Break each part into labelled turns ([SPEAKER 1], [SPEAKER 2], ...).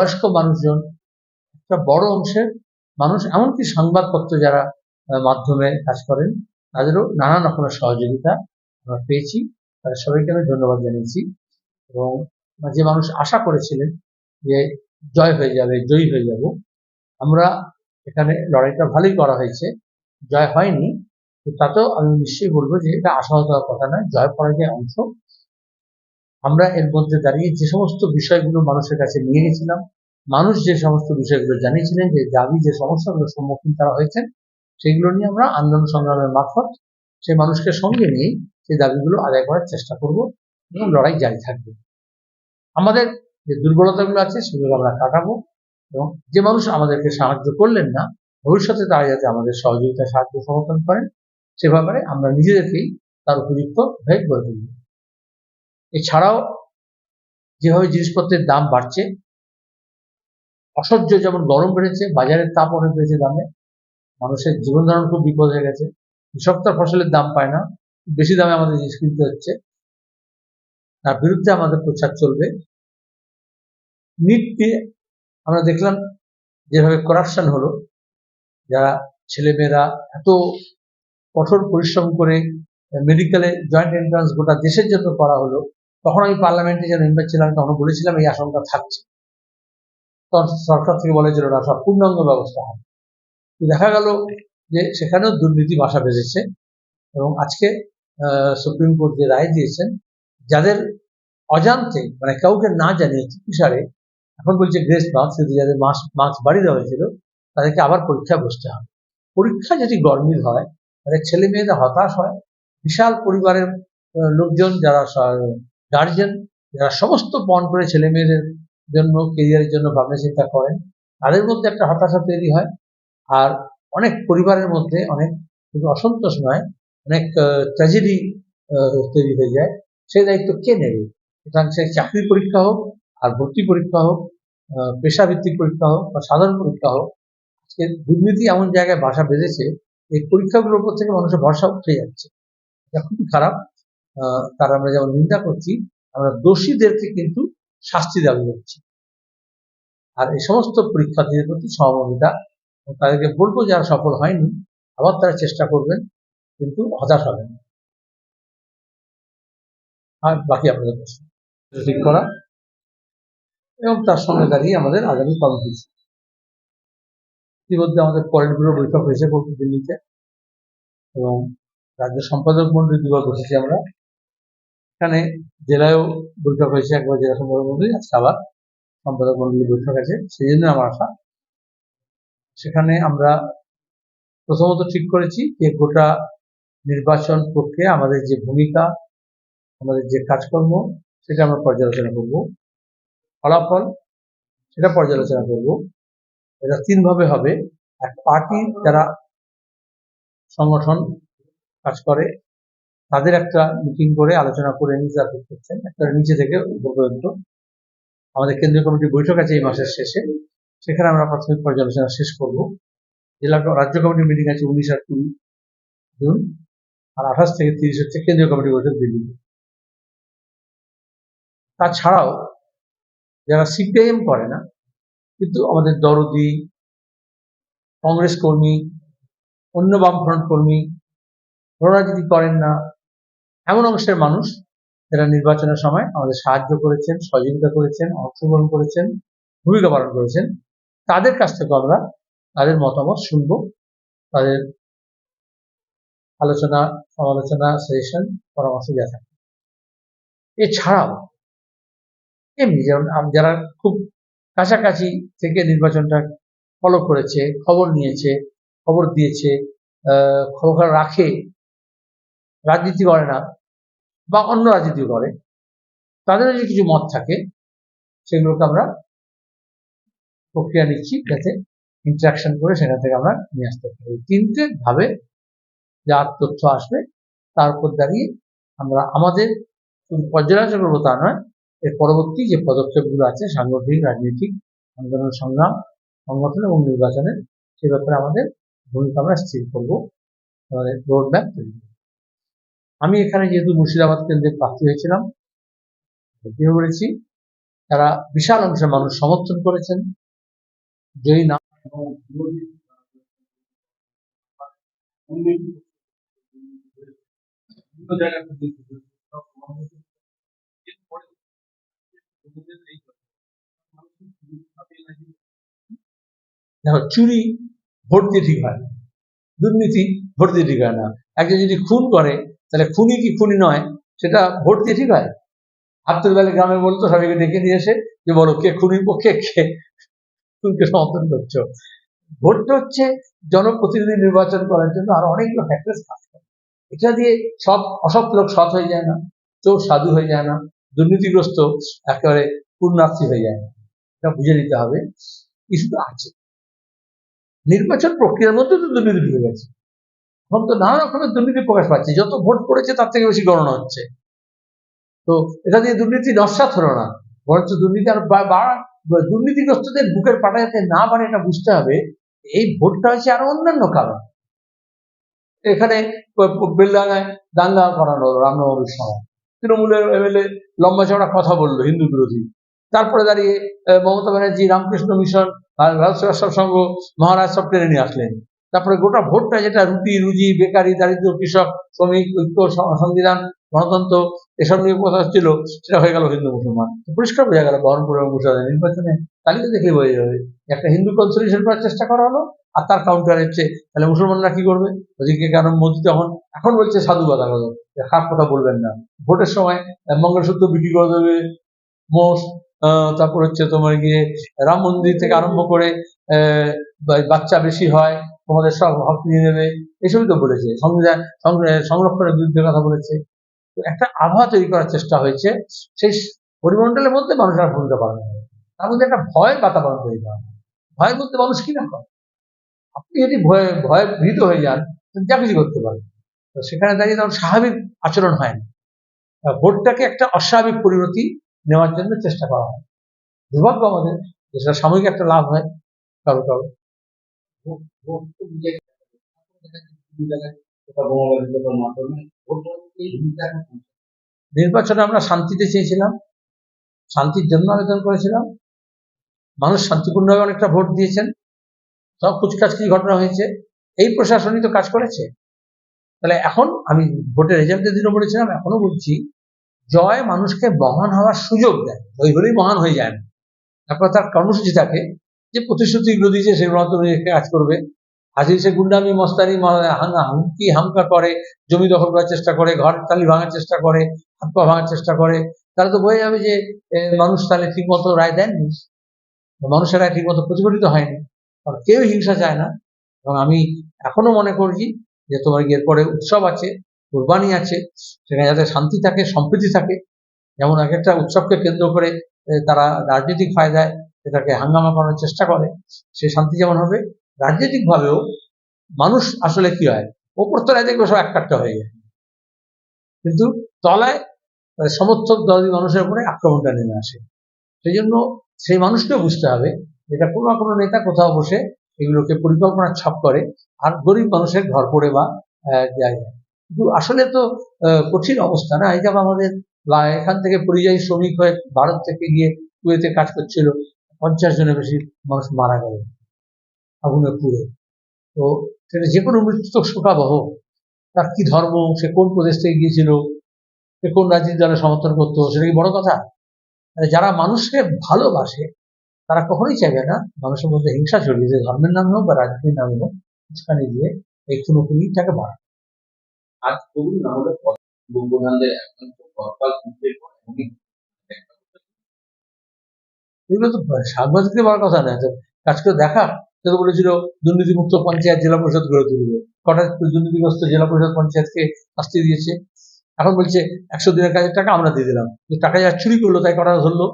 [SPEAKER 1] বয়স্ক মানুষজন, একটা বড় অংশের মানুষ, এমনকি সংবাদপত্র যারা মাধ্যমে কাজ করেন, তাদেরও নানান রকমের সহযোগিতা আমরা পেয়েছি। তাদের সবাইকে আমি ধন্যবাদ জানিয়েছি এবং যে মানুষ আশা করেছিলেন যে জয় হয়ে যাবে, জয়ী হয়ে যাব, আমরা এখানে লড়াইটা ভালোই করা হয়েছে। জয় হয়নি তাতেও আমি নিশ্চয়ই বলব যে এটা আশাহত হওয়ার কথা নয়। জয় পরাজয় অংশ। আমরা এর মধ্যে দাঁড়িয়ে যে সমস্ত বিষয়গুলো মানুষের কাছে নিয়ে গেছিলাম, মানুষ যে সমস্ত বিষয়গুলো জানিয়েছিলেন, যে দাবি, যে সমস্যাগুলোর সম্মুখীন তারা হয়েছেন, সেগুলো নিয়ে আমরা আন্দোলন সংগ্রামের মারফত সেই মানুষকে সঙ্গে নিয়ে সেই দাবিগুলো আদায় করার চেষ্টা করব এবং লড়াই জারি থাকবে। আমাদের যে দুর্বলতাগুলো আছে সেগুলো আমরা কাটাবো এবং যে মানুষ আমাদেরকে সাহায্য করলেন না, ভবিষ্যতে তারা যাতে আমাদের সহযোগিতা সাহায্য সমর্থন করেন, সে ব্যাপারে আমরা নিজেদেরকেই তার উপযুক্ত হয়ে গড়ে তুলব। এছাড়াও যেভাবে জিনিসপত্রের দাম বাড়ছে, অসহ্য যেমন গরম বেড়েছে, বাজারের তাপ অনেক বেড়েছে দামে, মানুষের জীবন ধারণ খুব বিপদ হয়ে গেছে। কৃষক তার ফসলের দাম পায় না, বেশি দামে আমাদের জিনিস কিনতে হচ্ছে। তার বিরুদ্ধে আমাদের প্রচার চলবে। নিট দিয়ে আমরা দেখলাম যেভাবে করাপশন হলো, যারা ছেলেমেয়েরা এত কঠোর পরিশ্রম করে মেডিকেলে জয়েন্ট এন্ট্রান্স গোটা দেশের জন্য করা হলো তখন আমি পার্লামেন্টে যে মেম্বার ছিলাম, তখন বলেছিলাম এই আশঙ্কা থাকছে। তখন সরকার থেকে বলেছিল না সব পূর্ণাঙ্গ ব্যবস্থা হবে। দেখা গেল যে, সেখানেও দুর্নীতি বাসা বেঁধেছে এবং আজকে সুপ্রিম কোর্ট যে রায় দিয়েছেন, যাদের অজান্তে মানে কাউকে না জানিয়ে চিকিৎসারে এখন বলছে গ্রেস মার্কস কিন্তু যাদের মার্কস মার্কস বাড়িয়ে দেওয়া হয়েছিল, তাদেরকে আবার পরীক্ষায় বসতে হবে। পরীক্ষা যদি গরমিল হয় তাহলে ছেলে মেয়েরা হতাশ হয়, বিশাল পরিবারের লোকজন যারা গার্জেন যারা সমস্ত পণ করে ছেলে মেয়েদের জন্য কেরিয়ারের জন্য ভাবনা চিন্তা করেন, তাদের মধ্যে একটা হতাশা তৈরি হয়। আর অনেক পরিবারের মধ্যে অনেক শুধু অসন্তোষ নয়, অনেক ট্র্যাজেডি তৈরি হয়ে যায়। সেই দায়িত্ব কে নেবে? সুতরাং সে চাকরির পরীক্ষা হোক, আর ভর্তি পরীক্ষা হোক পেশাভিত্তিক পরীক্ষা হোক, বা সাধারণ পরীক্ষা হোক, আজকে দুর্নীতি এমন জায়গায় বাসা বেঁধেছে, এই পরীক্ষাগুলোর উপর থেকে মানুষের ভরসা উঠে যাচ্ছে। এটা খুবই খারাপ। তার আমরা যেমন নিন্দা করছি, আমরা দোষীদেরকে কিন্তু শাস্তি দাবি করছি। আর এই সমস্ত পরীক্ষার্থীদের প্রতি সহমর্মিতা তাদেরকে বলব যারা সফল হয়নি, আবার তারা চেষ্টা করবেন, কিন্তু হতাশ হবেন। আর বাকি আপনাদের প্রশ্ন? ঠিক করা? এবং তার সঙ্গে দাঁড়িয়ে আমাদের আগামী কর্মসূচি ইতিমধ্যে আমাদের পয়েন্ট ব্যুরো বৈঠক হয়েছে দিল্লিতে, এবং রাজ্য সম্পাদক মন্ডলী দুবার বসেছি আমরা। এখানে জেলায়ও বৈঠক হয়েছে, একবার জেলা সম্পাদক মন্ডলী আজকে আবার সম্পাদক মন্ডলী বৈঠক আছে, সেই জন্য আমার আশা। সেখানে আমরা প্রথমত ঠিক করেছি যে গোটা নির্বাচন প্রক্রিয়া, আমাদের যে ভূমিকা, আমাদের যে কাজকর্ম, সেটা আমরা পর্যালোচনা করব। ফলাফল, সেটা পর্যালোচনা করব। এটা তিনভাবে হবে। এক, পার্টি, যারা সংগঠন কাজ করে তাদের একটা মিটিং করে আলোচনা করে ঠিক করছেন। একটা নিচে থেকে উপর পর্যন্ত আমাদের কেন্দ্রীয় কমিটির বৈঠক আছে এই মাসের শেষে। সেখানে আমরা প্রাথমিক পর্যালোচনা শেষ করব। জেলা রাজ্য কমিটির মিটিং আছে উনিশ আর কুড়ি জুন আর আঠাশ থেকে তিরিশ হচ্ছে কেন্দ্রীয় কমিটির বৈঠক দিল্লিতে তাছাড়াও যারা সিপিআইএম করে না, কিন্তু আমাদের দরদি, কংগ্রেস কর্মী, অন্য বামফ্রন্ট কর্মী রাজনীতি করেন না এমন অংশের মানুষ যারা নির্বাচনের সময় আমাদের সাহায্য করেছেন, সহযোগিতা করেছেন, অংশগ্রহণ করেছেন, ভূমিকা পালন করেছেন, তাদের কাছ থেকে আমরা তাদের মতামত শুনব, তাদের আলোচনা, সমালোচনা সেশন পরামর্শ দেওয়া থাকে এছাড়াও এমনি যেমন যারা খুব কাছাকাছি থেকে নির্বাচনটা ফলো করেছে, খবর নিয়েছে, খবর দিয়েছে খবর রাখে, রাজনীতি করে না বা অন্য রাজনীতি করে, তাদের যদি কিছু মত থাকে, সেগুলোকে আমরা প্রক্রিয়া নিচ্ছি যাতে ইন্টারাকশন করে সেখান থেকে আমরা নিয়ে আসতে পারি তিনটে ভাবে যা তথ্য আসবে, তার উপর দাঁড়িয়ে আমরা আমাদের পর্যালোচনা করব তা নয়, এর পরবর্তী যে পদক্ষেপগুলো আছে, সাংগঠনিক, রাজনৈতিক আন্দোলন, সংগ্রাম, সংগঠন এবং নির্বাচনের, সে ব্যাপারে আমাদের ভূমিকা আমরা স্থির করব আমাদের রোড ম্যাপ তৈরি। আমি এখানে যেহেতু মুর্শিদাবাদ কেন্দ্রে প্রার্থী হয়েছিলাম হয়ে তারা বিশাল অংশের মানুষ সমর্থন করেছেন যেই না
[SPEAKER 2] এবং বিরোধী উন্নতি বিভিন্ন জায়গায় প্রতিনিধিত্ব করেছে। সব সমান হয়েছে। এরপরে তরুণদের এই কথা, মানুষের সুযোগ হাতে লাগে।
[SPEAKER 1] দেখো চুরি ভোট দিয়ে ঠিক হয়। দুর্নীতি ভোট দিয়ে ঠিক হয় না একজন যদি খুন করে তাহলে খুনি কি খুনি নয়, সেটা ভোট দিয়ে ঠিক হয় বেলা গ্রামে বলতো, সবাইকে ডেকে নিয়ে এসে যে, বলো কে খুনির পক্ষে কে খুনকে সমর্থন করছ? ভোটটা হচ্ছে জনপ্রতিনিধি নির্বাচন করার জন্য আরও অনেকগুলো ফ্যাক্টরস কাজ করে। এটা দিয়ে সব অসৎ লোক সৎ হয়ে যায় না, চোর সাধু হয়ে যায় না, দুর্নীতিগ্রস্ত একেবারে পূর্ণার্থী হয়ে যায় না। এটা বুঝে নিতে হবে। ইস্যুটা আছে। নির্বাচন প্রক্রিয়ার মধ্যে তো দুর্নীতি ঢুকে গেছে। এখন তো নানা রকমের দুর্নীতি প্রকাশ পাচ্ছে। যত ভোট পড়েছে, তার থেকে বেশি গণনা হচ্ছে। তো এটা দিয়ে দুর্নীতি নস্বাত হলো না। বরঞ্চ দুর্নীতি আর দুর্নীতিগ্রস্তদের বুকের পাটা যাতে না বাড়ে, এটা বুঝতে হবে। এই ভোটটা হচ্ছে আরও অন্যান্য কারণ। এখানে বেলডাঙ্গায় দাঙ্গা করানো হলো রামনবমীর সময়। তৃণমূলের এমএলএ লম্বা চড়া কথা বলল, হিন্দু বিরোধী। তারপরে দাঁড়িয়ে মমতা ব্যানার্জি রামকৃষ্ণ মিশন আর সংঘ, মহারাজ সব টেনে নিয়ে আসলেন। তারপরে গোটা ভোটটা যেটা, রুটি, রুজি, বেকারি, দারিদ্র, কৃষক, শ্রমিক, ঐক্য সংবিধান, গণতন্ত্র, এসব নিয়ে কথা ছিল, সেটা হয়ে গেল হিন্দু মুসলমান। পরিষ্কার বোঝা গেল বহরমপুর এবং মুর্শিদাবাদ নির্বাচনে তালিকা দেখে বোঝা যাবে একটা হিন্দু কনসলিউশন করার চেষ্টা করা হলো, আর তার কাউন্টার হচ্ছে তাহলে মুসলমানরা কি করবে? ওদিকে কারণ মোদি তখন, এখন বলছে সাধু কথা যে খারাপ কথা বলবেন না। ভোটের সময় মঙ্গলসূত্র বিক্রি করে দেবে, মোষ তারপর হচ্ছে তোমার গিয়ে রাম মন্দির থেকে আরম্ভ করে বাচ্চা বেশি হয় তোমাদের সব হক নিয়ে নেবে এসবই তো বলেছে। সংবিধান সংরক্ষণের বিরুদ্ধে কথা বলেছে। একটা আবহাওয়া তৈরি করার চেষ্টা হয়েছে। সেই পরিমণ্ডলের মধ্যে মানুষের ভূমিকা পালন করে তার মধ্যে একটা ভয়ের বাতাবরণ তৈরি করা ভয়ের মধ্যে মানুষ কি না করে আপনি যদি ভয়ে ভয়ে ভীত হয়ে যান যা কিছু করতে পারেন তো সেখানে দাঁড়িয়ে তখন স্বাভাবিক আচরণ হয় না। ভোটটাকে একটা অস্বাভাবিক পরিণতি নেওয়ার জন্য চেষ্টা করা হয়। দুর্ভাগ্য আমাদের সেটা সাময়িক একটা লাভ হয়,
[SPEAKER 2] কারও কারও।
[SPEAKER 1] নির্বাচনে আমরা শান্তিতে চেয়েছিলাম, শান্তির জন্য আবেদন করেছিলাম। মানুষ শান্তিপূর্ণভাবে অনেকটা ভোট দিয়েছেন। সব কুচকাচ কি ঘটনা হয়েছে। এই প্রশাসনই তো কাজ করেছে। তাহলে এখন আমি ভোটের রেজাল্টের দিনও বলেছিলাম এখনও বলছি, জয় মানুষকে মহান হওয়ার সুযোগ দেয়। ওই হলেই মহান হয়ে যায় না। তারপর তার কর্মসূচি থাকে। যে প্রতিশ্রুতিগুলো দিয়েছে সেগুলো মতো কাজ করবে। হাজির সে গুন্ডামি, মস্তানি হুমকি, হামকা করে, জমি দখল করার চেষ্টা করে, ঘর তালি ভাঙার চেষ্টা করে, হাত পা ভাঙার চেষ্টা করে। তাহলে তো বোঝা যাবে যে মানুষ তাহলে ঠিক মতো রায় দেননি। মানুষের রায় ঠিক মতো প্রতিফলিত হয়নি। কারণ কেউ হিংসা চায় না। এবং আমি এখনও মনে করছি যে তোমার এর পরে উৎসব আছে, কোরবানি আছে, সেখানে যাতে শান্তি থাকে, সম্প্রীতি থাকে যেমন এক একটা উৎসবকে কেন্দ্র করে তারা রাজনৈতিক ফায়দায় এটাকে হাঙ্গামা করার চেষ্টা করে, সে শান্তি যেমন হবে রাজনৈতিক ভাবেও মানুষ আসলে কি হয়? ওপর তলায় দেখবে সব একটা হয়ে যায়। কিন্তু তলায় সমর্থক দলী মানুষের উপরে আক্রমণটা নেমে আসে। সেই জন্য সেই মানুষকেও বুঝতে হবে এটা কোনো কোনো নেতা কোথাও বসে এগুলোকে পরিকল্পনা ছাপ করে আর গরিব মানুষের ঘর পড়ে বা জায়গা কিন্তু আসলে তো কঠিন অবস্থা না? এই যেমন আমাদের এখান থেকে পরিযায়ী শ্রমিক হয়ে ভারত থেকে গিয়ে কুয়েতে কাজ করছিল পঞ্চাশ জনের বেশি মানুষ মারা গেল, আগুনে পুড়ে। তো সেটা যে কোনো মৃত্যু তো শোকাবহ। তার কি ধর্ম? সে কোন প্রদেশ থেকে গিয়েছিল? সে কোন রাজনীতি দলের সমর্থন করতো? সেটা কি বড় কথা? যারা মানুষকে ভালোবাসে, তারা কখনোই চাইবে না মানুষের মধ্যে হিংসা ছড়িয়ে যে ধর্মের নামে হোক বা রাজনীতির নামে হোক, উস্কানি দিয়ে এই খুনোখুনিটাকে বাড়া
[SPEAKER 2] আজ তরুণ না হলে পর এমনই
[SPEAKER 1] এগুলো তো সাংবাদিকদের বলার কথা না কাজ করে দেখা তো বলেছিল দুর্নীতিমুক্ত পঞ্চায়েত জেলা পরিষদ গড়ে তুলবে। কটা দুর্নীতিগ্রস্ত জেলা পরিষদ পঞ্চায়েতকে শাস্তি দিয়েছে। এখন বলছে, একশো দিনের কাজের টাকা আমরা দিয়ে দিলাম। টাকা যা চুরি করল, তাই কটা ধরলো?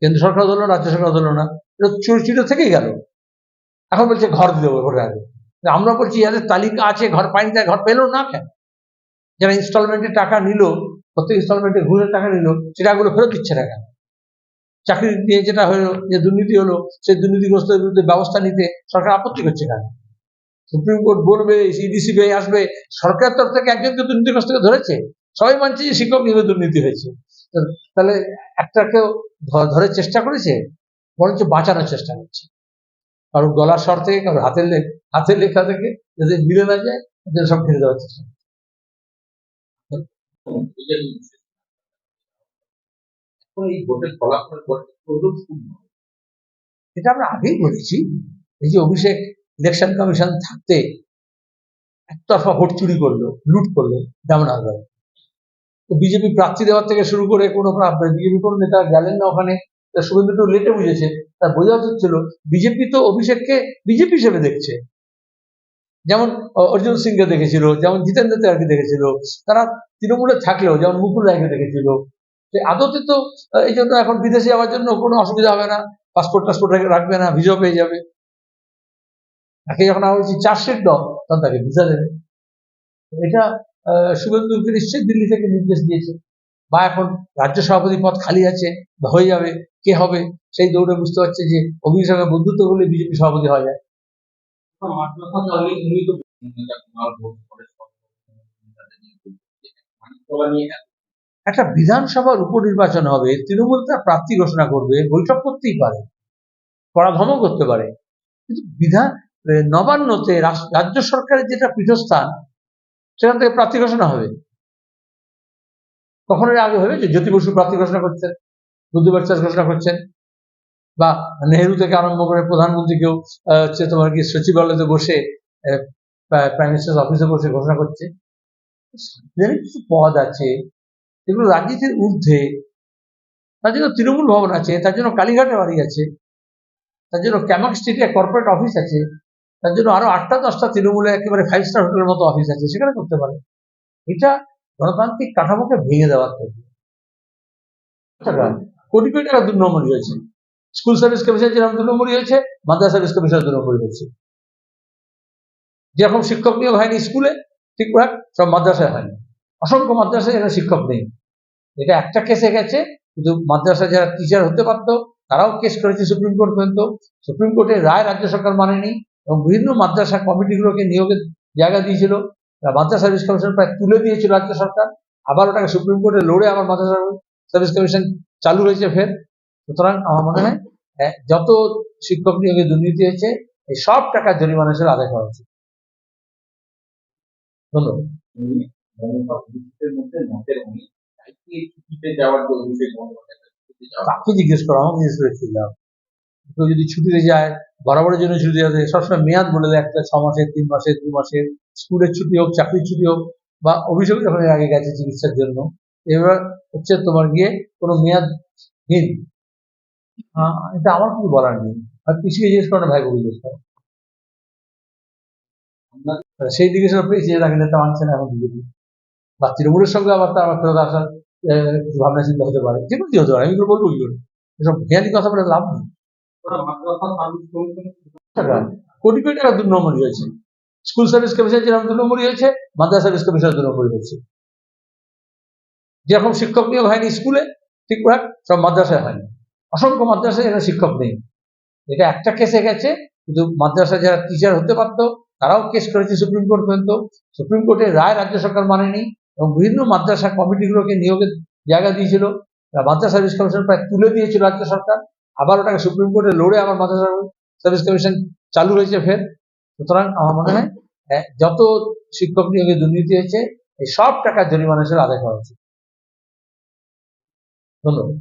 [SPEAKER 1] কেন্দ্র সরকার ধরলো, রাজ্য সরকার ধরলো না। এটা চুরি চুরি থেকেই গেল। এখন বলছে, ঘর দিয়ে দেবো ভোটের আগে। আমরা বলছি যাদের তালিকা আছে, ঘর পাইনি, তাই ঘর পেল না কেন? যারা ইনস্টলমেন্টে টাকা নিল, প্রত্যেক ইনস্টলমেন্টে ঘুরে টাকা নিল, সেটা টাকাগুলো ফেরত দিচ্ছে না কেন? চাকরি দিয়ে যেটা হলো, যে দুর্নীতি হলো, সেই দুর্নীতিগ্রস্তের বিরুদ্ধে ব্যবস্থা নিতে সরকার আপত্তি করছে কেন? সুপ্রিম কোর্ট বলবে সিডিসি বে আসবে সরকার তরফ থেকে একজনকে দুর্নীতিগ্রস্তকে ধরেছে। সবাই মানছে যে শিক্ষক নিয়ে দুর্নীতি হয়েছে। তাহলে একটাকেও ধ- ধরে চেষ্টা করেছে, বরঞ্চ বাঁচানোর চেষ্টা করছে। কারোর গলার স্বর থেকে কারোর হাতের লেখ হাতের লেখা থেকে যাতে মিলে না যায় সব ফেলে দেওয়ার চেষ্টা
[SPEAKER 2] এখন এই ভোটের ফলাফলের পর প্রচুর
[SPEAKER 1] এটা আমরা আগেই বলেছি, এই যে অভিষেক ইলেকশন কমিশন থাকতে একতরফা ভোট চুরি করল, লুট করল যেমন আগে তো বিজেপি প্রার্থী দেওয়ার থেকে শুরু করে কোনো বিজেপি কোনো নেতা গেলেন না ওখানে শুভেন্দু একটু লেটে বুঝেছে, তার বোঝা হচ্ছিল বিজেপি তো অভিষেককে বিজেপি হিসেবে দেখছে। যেমন অর্জুন সিংকে দেখেছিল, যেমন জিতেন্দ্র তেওয়ারকে দেখেছিল, তারা তৃণমূলে থাকলেও, যেমন মুকুল রায়কে দেখেছিল আদতে তো এই জন্য এখন বিদেশে যাওয়ার জন্য কোনো অসুবিধা হবে না পাসপোর্ট টাসপোর্ট রাখবে না ভিসা পেয়ে যাবে। তাকে যখন আমরা বলছি চার্জশিট দাও, তখন তাকে ভিসা দেবে। এটা শুভেন্দুকে নিশ্চয়ই দিল্লি থেকে নির্দেশ দিয়েছে। বা এখন রাজ্য সভাপতি পদ খালি আছে হয়ে যাবে, কে হবে, সেই দৌড়ে বুঝতে পারছে যে অভির সঙ্গে বন্ধুত্ব করলে বিজেপি সভাপতি হওয়া যায়।
[SPEAKER 2] নেতাদের নিয়ে
[SPEAKER 1] একটা বিধানসভার উপনির্বাচন হবে, তৃণমূল তার প্রার্থী ঘোষণা করবে, বৈঠক করতেই পারে করাধমও করতে পারে। কিন্তু বিধান নবান্নতে রাজ্য সরকারের যেটা পীঠস্থান, সেখান থেকে প্রার্থী ঘোষণা হবে। কখনো আগে হবে যে জ্যোতি বসু প্রার্থী ঘোষণা করছেন বুদ্ধবার চাষ ঘোষণা করছেন, বা নেহেরু থেকে আরম্ভ করে প্রধানমন্ত্রীকেও হচ্ছে তোমার কি সচিবালয়তে বসে প্রাইম মিনিস্টার অফিসে বসে ঘোষণা করছে। কিছু পদ আছে এগুলো রাজনীতির ঊর্ধ্বে। তার জন্য তৃণমূল ভবন আছে, তার জন্য কালীঘাটে বাড়ি আছে, তার জন্য ক্যামাক স্ট্রিটে কর্পোরেট অফিস আছে, তার জন্য আরও আটটা দশটা তৃণমূলে একেবারে ফাইভ স্টার হোটেলের মতো অফিস আছে, সেখানে করতে পারে। এটা গণতান্ত্রিক কাঠামোকে ভেঙে দেওয়ার টাকা কোটি কোটি টাকা দু নম্বরই হয়েছে। স্কুল সার্ভিস কমিশন যেরকম দু নম্বরই হয়েছে, মাদ্রাসা সার্ভিস কমিশন দু নম্বরই হয়েছে। যেরকম শিক্ষক নিয়োগ হয়নি স্কুলে ঠিক সব মাদ্রাসায় হয়নি। অসংখ্য মাদ্রাসায় এখানে শিক্ষক নেই। এটা একটা কেসে গেছে, কিন্তু মাদ্রাসা যারা টিচার হতে পারতো তারাও কেস করেছে সুপ্রিম কোর্ট পর্যন্ত। সুপ্রিম কোর্টের রায় রাজ্য সরকার মানেনি এবং বিভিন্ন মাদ্রাসা কমিটিগুলোকে নিয়োগের জায়গা দিয়েছিল। মাদ্রাসা সার্ভিস কমিশন প্রায় তুলে দিয়েছিল রাজ্য সরকার। আবার ওটাকে সুপ্রিম কোর্টে লড়ে আবার মাদ্রাসা সার্ভিস কমিশন চালু হয়েছে ফের। সুতরাং আমার মনে হয় যত শিক্ষক নিয়োগে দুর্নীতি হয়েছে, এই সব টাকা জরিমানা হিসেবে আদায় করা উচিত। ধন্যবাদ। তাকে জিজ্ঞেস করো আমাকে জিজ্ঞেস করে কি লাভ কেউ যদি ছুটিতে যায় বরাবরের জন্য ছুটি সবসময় মেয়াদ বলে দেয় একটা ছ মাসের তিন মাসের দু মাসের স্কুলের ছুটি হোক চাকরির ছুটি হোক বা যখন এর আগে গেছে চিকিৎসার জন্য এবার হচ্ছে তোমার গিয়ে কোনো মেয়াদ নেই। আহ, এটা আমার কিছু বলার নেই। আর পিছিয়ে জিজ্ঞেস করো না ভাইকে জিজ্ঞেস করো। সেই দিকে সব পেয়েছে তাকে নেতা মানছে না এখন বিজেপি বা তৃণমূলের সঙ্গে আবার তার আবার ফেরত আসার ভাবনা চিন্তা হতে পারে। যে কোনো হতে পারে, আমি বলব কি করে। এসব জ্ঞানী কথা বলে লাভ নেই। কোটি কোটি টাকা দু হয়েছে। স্কুল সার্ভিস কমিশন যেরকম দু হয়েছে, মাদ্রাসা সার্ভিস কমিশন দু হয়েছে। যেরকম শিক্ষক নিয়োগ হয়নি স্কুলে, ঠিক রাখ সব মাদ্রাসায় হয়নি। অসংখ্য মাদ্রাসায় এখানে শিক্ষক নেই। এটা একটা কেসে গেছে, কিন্তু মাদ্রাসা যারা টিচার হতে পারতো, তারাও কেস করেছে সুপ্রিম কোর্ট পর্যন্ত। সুপ্রিম কোর্টের রায় রাজ্য সরকার মানেনি। এবং বিভিন্ন মাদ্রাসা কমিটিগুলোকে নিয়োগের জায়গা দিয়েছিল। মাদ্রাসা সার্ভিস কমিশন প্রায় তুলে দিয়েছিল রাজ্য সরকার। আবার ওটাকে সুপ্রিম কোর্টে লড়ে আবার মাদ্রাসা সার্ভিস কমিশন চালু হয়েছে ফের। সুতরাং আমার মনে হয় যত শিক্ষক নিয়োগে দুর্নীতি হয়েছে, এই সব টাকা জরিমানা হিসেবে আদায় করা উচিত। ধন্যবাদ।